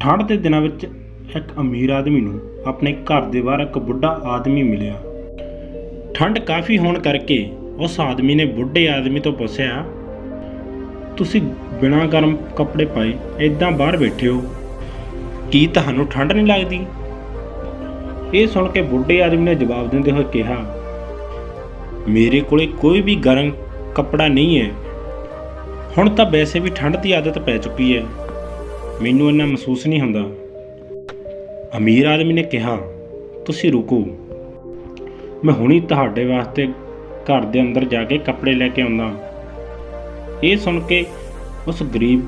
ਠੰਡ ਦੇ ਦਿਨਾਂ ਵਿੱਚ ਇੱਕ ਅਮੀਰ ਆਦਮੀ ਨੂੰ ਆਪਣੇ ਘਰ ਦੇ ਬਾਹਰ ਇੱਕ ਬੁੱਢਾ ਆਦਮੀ ਮਿਲਿਆ। ਠੰਡ ਕਾਫੀ ਹੋਣ ਕਰਕੇ ਉਸ ਆਦਮੀ ਨੇ ਬੁੱਢੇ ਆਦਮੀ ਤੋਂ ਪੁੱਛਿਆ, ਤੁਸੀਂ ਬਿਨਾਂ ਗਰਮ ਕੱਪੜੇ ਪਾਏ ਇਦਾਂ ਬਾਹਰ ਬੈਠੇ ਹੋ? ਕੀ ਤੁਹਾਨੂੰ ਠੰਡ ਨਹੀਂ ਲੱਗਦੀ? ਇਹ ਸੁਣ ਕੇ ਬੁੱਢੇ ਆਦਮੀ ਨੇ ਜਵਾਬ ਦਿੰਦੇ ਹੋਏ ਕਿਹਾ, ਮੇਰੇ ਕੋਲੇ ਕੋਈ ਵੀ ਗਰਮ ਕੱਪੜਾ ਨਹੀਂ ਹੈ। ਹੁਣ ਤਾਂ ਵੈਸੇ ਵੀ ਠੰਡ ਦੀ ਆਦਤ ਪੈ ਚੁੱਕੀ ਹੈ। ਮੈਨੂੰ ਇੰਨਾ ਮਹਿਸੂਸ ਨਹੀਂ ਹੁੰਦਾ। ਅਮੀਰ ਆਦਮੀ ਨੇ ਕਿਹਾ, ਤੁਸੀਂ ਰੁਕੋ। ਮੈਂ ਹੁਣੀ ਤੁਹਾਡੇ ਵਾਸਤੇ ਘਰ ਦੇ ਅੰਦਰ ਜਾ ਕੇ ਕੱਪੜੇ ਲੈ ਕੇ ਆਉਂਦਾ। ਇਹ ਸੁਣ ਕੇ ਉਸ ਗਰੀਬ,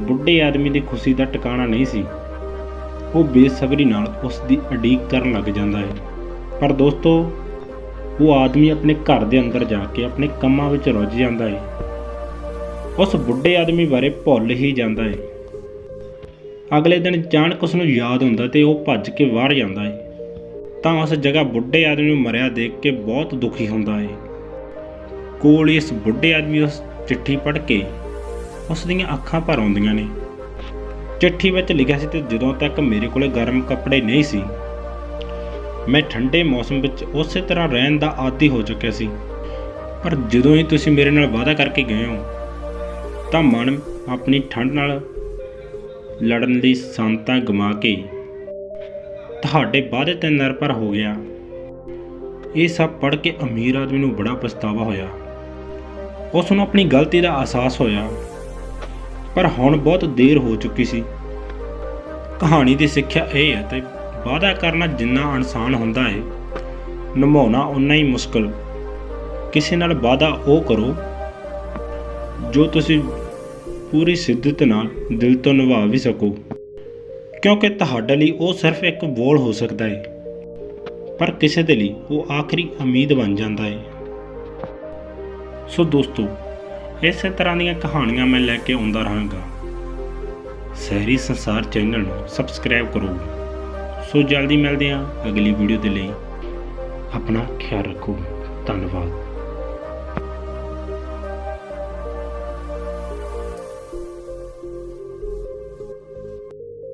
ਬੁੱਢੇ ਆਦਮੀ ਦੀ ਖੁਸ਼ੀ ਦਾ ਟਿਕਾਣਾ ਨਹੀਂ ਸੀ। ਉਹ ਬੇਸਬਰੀ ਨਾਲ ਉਸ ਦੀ ਉਡੀਕ ਕਰਨ ਲੱਗ ਜਾਂਦਾ ਹੈ। ਪਰ ਦੋਸਤੋ, ਉਹ ਆਦਮੀ ਆਪਣੇ ਘਰ ਦੇ ਅੰਦਰ ਜਾ ਕੇ ਆਪਣੇ ਕੰਮਾਂ ਵਿੱਚ ਰੁੱਝ ਜਾਂਦਾ ਹੈ। ਉਸ ਬੁੱਢੇ ਆਦਮੀ ਬਾਰੇ ਭੁੱਲ ਹੀ ਜਾਂਦਾ ਹੈ। ਅਗਲੇ ਦਿਨ ਅਚਾਨਕ ਉਸ ਨੂੰ ਯਾਦ ਹੁੰਦਾ ਤੇ ਉਹ ਭੱਜ ਕੇ ਬਾਹਰ ਜਾਂਦਾ ਹੈ ਤਾਂ ਉਸ ਜਗ੍ਹਾ ਬੁੱਢੇ ਆਦਮੀ ਨੂੰ ਮਰਿਆ ਦੇਖ ਕੇ ਬਹੁਤ ਦੁਖੀ ਹੁੰਦਾ ਹੈ ਕੋਲ ਇਸ ਬੁੱਢੇ ਆਦਮੀ ਉਸ ਚਿੱਠੀ ਪੜ੍ਹ ਕੇ ਉਸ ਦੀਆਂ ਅੱਖਾਂ ਭਰ ਆਉਂਦੀਆਂ ਨੇ। ਚਿੱਠੀ ਵਿੱਚ ਲਿਖਿਆ ਸੀ ਤੇ ਜਦੋਂ ਤੱਕ ਮੇਰੇ ਕੋਲੇ ਗਰਮ ਕੱਪੜੇ ਨਹੀਂ ਸੀ, ਮੈਂ ਠੰਡੇ ਮੌਸਮ ਵਿੱਚ ਉਸੇ ਤਰ੍ਹਾਂ ਰਹਿਣ ਦਾ ਆਦੀ ਹੋ ਚੁੱਕਿਆ ਸੀ। ਪਰ ਜਦੋਂ ਹੀ ਤੁਸੀਂ ਮੇਰੇ ਨਾਲ ਵਾਅਦਾ ਕਰਕੇ ਗਏ ਹੋ, ਤਾਂ ਮਨ ਆਪਣੀ ਠੰਡ ਨਾਲ ਲੜਨ ਦੀ ਸੰਤਾਂ ਗਮਾ ਕੇ ਤੁਹਾਡੇ ਵਾਅਦੇ ਤੇ ਨਿਰਭਰ ਹੋ ਗਿਆ। ਇਹ ਸਭ ਪੜ੍ਹ ਕੇ ਅਮੀਰ ਆਦਮੀ ਨੂੰ ਬੜਾ ਪਛਤਾਵਾ ਹੋਇਆ। ਉਸ ਨੂੰ ਆਪਣੀ ਗਲਤੀ ਦਾ ਅਹਿਸਾਸ ਹੋਇਆ। ਪਰ ਹੁਣ ਬਹੁਤ ਦੇਰ ਹੋ ਚੁੱਕੀ ਸੀ। ਕਹਾਣੀ ਦੀ ਸਿੱਖਿਆ ਇਹ ਹੈ ਤੇ ਵਾਅਦਾ ਕਰਨਾ ਜਿੰਨਾ ਆਸਾਨ ਹੁੰਦਾ ਹੈ, ਨਿਭਾਉਣਾ ਉਨਾ ਹੀ ਮੁਸ਼ਕਲ। ਕਿਸੇ ਨਾਲ ਵਾਅਦਾ ਉਹ ਕਰੋ ਜੋ ਤੁਸੀਂ ਪੂਰੀ ਸਿੱਧਤ ਨਾਲ ਦਿਲ ਤੋਂ ਨਿਭਾ ਵੀ ਸਕੋ। ਕਿਉਂਕਿ ਤੁਹਾਡੇ ਲਈ ਉਹ ਸਿਰਫ ਇੱਕ ਬੋਲ ਹੋ ਸਕਦਾ ਹੈ ਪਰ ਕਿਸੇ ਦੇ ਲਈ ਉਹ ਆਖਰੀ ਉਮੀਦ ਬਣ ਜਾਂਦਾ ਹੈ ਸੋ ਦੋਸਤੋ, ਇਸੇ ਤਰ੍ਹਾਂ ਦੀਆਂ ਕਹਾਣੀਆਂ ਮੈਂ ਲੈ ਕੇ ਆਉਂਦਾ ਰਹਾਂਗਾ। ਸਹਿਰੀ ਸੰਸਾਰ ਚੈਨਲ ਨੂੰ ਸਬਸਕ੍ਰਾਈਬ ਕਰੋ। ਸੋ ਜਲਦੀ ਮਿਲਦੇ ਹਾਂ ਅਗਲੀ ਵੀਡੀਓ ਦੇ ਲਈ। ਆਪਣਾ ਖਿਆਲ ਰੱਖੋ। ਧੰਨਵਾਦ।